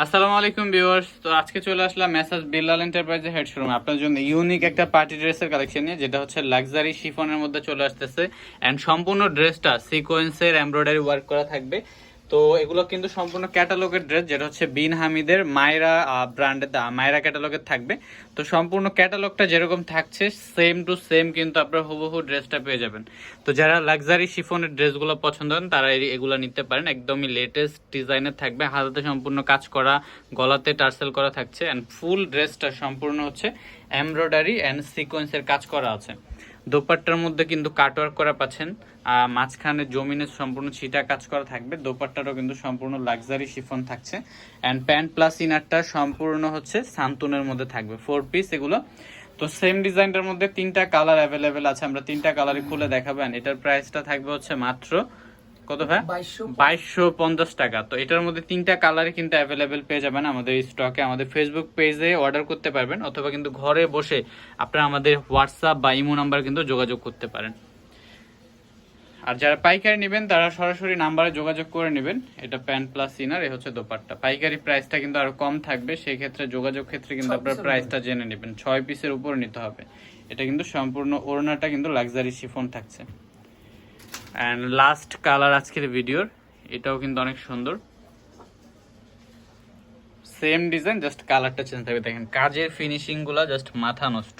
আসসালামু আলাইকুম ভিউয়ার্স। তো আজকে চলে আসলাম মেসাজ বিল্লাল এন্টারপ্রাইজের হেড শোরুম। আপনার জন্য ইউনিক একটা পার্টি ড্রেসের কালেকশন নিয়ে, যেটা হচ্ছে লাক্সারি শিফনের মধ্যে চলে আসতেছে। অ্যান্ড সম্পূর্ণ ড্রেসটা সিকোয়েন্সের এমব্রয়ডারি ওয়ার্ক করা থাকবে। তো এগুলো কিন্তু সম্পূর্ণ ক্যাটালগের ড্রেস যেটা হচ্ছে বিন হামিদের, মায়রা ব্র্যান্ডের মায়রা ক্যাটালগের থাকবে। তো সম্পূর্ণ ক্যাটালগটা যেরকম থাকছে সেম টু সেম কিন্তু আপনারা হুবহু ড্রেসটা পেয়ে যাবেন। তো যারা লাক্সারি শিফনের ড্রেসগুলো পছন্দ করেন, তারা এগুলো নিতে পারেন। একদমই লেটেস্ট ডিজাইনের থাকবে। হাতাতে সম্পূর্ণ কাজ করা, গলাতে টার্সেল করা থাকছে। অ্যান্ড ফুল ড্রেসটা সম্পূর্ণ হচ্ছে এমব্রয়ডারি অ্যান্ড সিকোয়েন্সের কাজ করা আছে। দোপাট্টার মধ্যে কিন্তু কাটওয়ার্ক করা পাচ্ছেন। মাঝখানে জমিনে সম্পূর্ণ ছিটা কাজ করা থাকবে। দোপাট্টারও কিন্তু সম্পূর্ণ লাক্সারি শিফন থাকছে। অ্যান্ড প্যান্ট প্লাস ইনারটা সম্পূর্ণ হচ্ছে সান্তুনের মধ্যে থাকবে। ফোর পিস এগুলো। তো সেম ডিজাইনটার মধ্যে তিনটা কালার অ্যাভেলেবেল আছে। আমরা তিনটা কালারই খুলে দেখাবেন এটার প্রাইসটা থাকবে হচ্ছে মাত্র কত ভাই? বাইশশো পঞ্চাশ। টাকা। তো এটার মধ্যে তিনটা কালারই কিন্তু অ্যাভেলেবেল পেয়ে যাবেন আমাদের স্টকে আমাদের ফেসবুক পেজে অর্ডার করতে পারবেন অথবা কিন্তু ঘরে বসে আপনারা আমাদের হোয়াটসঅ্যাপ বা ইমো নাম্বার কিন্তু যোগাযোগ করতে পারেন। আর যারা পাইকারি নেবেন তারা সরাসরি নাম্বারে যোগাযোগ করে নেবেন। এটা প্যান্ট প্লাস ইনার এ হচ্ছে দোপাট্টা। পাইকারি প্রাইসটা কিন্তু আরও কম থাকবে সেই ক্ষেত্রে যোগাযোগ ক্ষেত্রে কিন্তু আপনার প্রাইসটা জেনে নেবেন। ছয় পিসের উপর নিতে হবে। এটা কিন্তু সম্পূর্ণ ওড়নাটা কিন্তু লাক্সারি শিফন থাকছে। অ্যান্ড লাস্ট কালার আজকের ভিডিওর এটাও কিন্তু অনেক সুন্দর। সেম ডিজাইন জাস্ট কালারটা চেঞ্জ থাকবে। দেখেন, কাজের ফিনিশিংগুলা জাস্ট মাথা নষ্ট।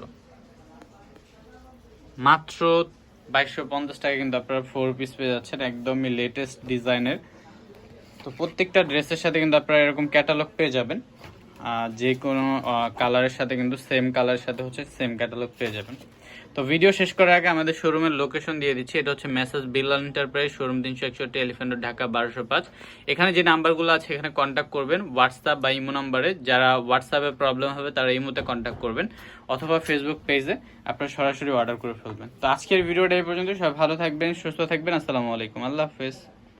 মাত্র বাইশশো পঞ্চাশ টাকা কিন্তু আপনারা ফোর পিস পেয়ে যাচ্ছেন, একদমই লেটেস্ট ডিজাইনের তো প্রত্যেকটা ড্রেসের সাথে কিন্তু আপনারা এরকম ক্যাটালগ পেয়ে যাবেন। যে কোনো কালারের সাথে কিন্তু সেম কালারের সাথে হচ্ছে সেম ক্যাটালগ পেয়ে যাবেন। তো ভিডিও শেষ করার আগে আমাদের শোরুমের লোকেশন দিয়ে দিচ্ছি। এটা হচ্ছে মেসেজ বিল্লাল এন্টারপ্রাইজ শোরুম তিনশো একষট্টি এলিফেন্ট ঢাকা বারোশো পাঁচ। এখানে যে নাম্বারগুলো আছে, এখানে কন্ট্যাক্ট করবেন। হোয়াটসঅ্যাপ বা ইমো নাম্বারে যারা হোয়াটসঅ্যাপে প্রবলেম হবে, তারা ইমোতে কন্ট্যাক্ট করবেন। অথবা ফেসবুক পেজে আপনারা সরাসরি অর্ডার করে ফেলবেন। তো আজকের ভিডিওটা এই পর্যন্ত সবাই ভালো থাকবেন, সুস্থ থাকবেন। আসসালামু আলাইকুম। আল্লাহ হাফেজ।